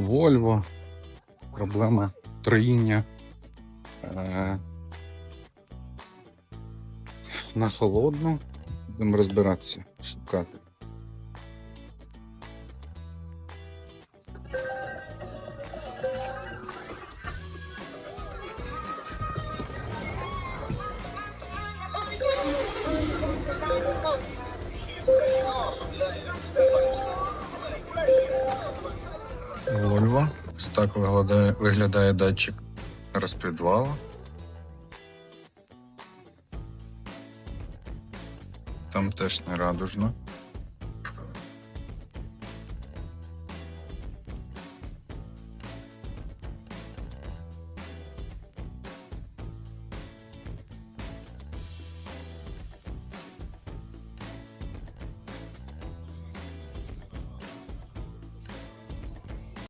Volvo, проблема троїння. Е, на холодну. Будемо розбиратися, шукати. Volvo. Ось так виглядає, виглядає датчик розпідвалу. Там теж не радужно.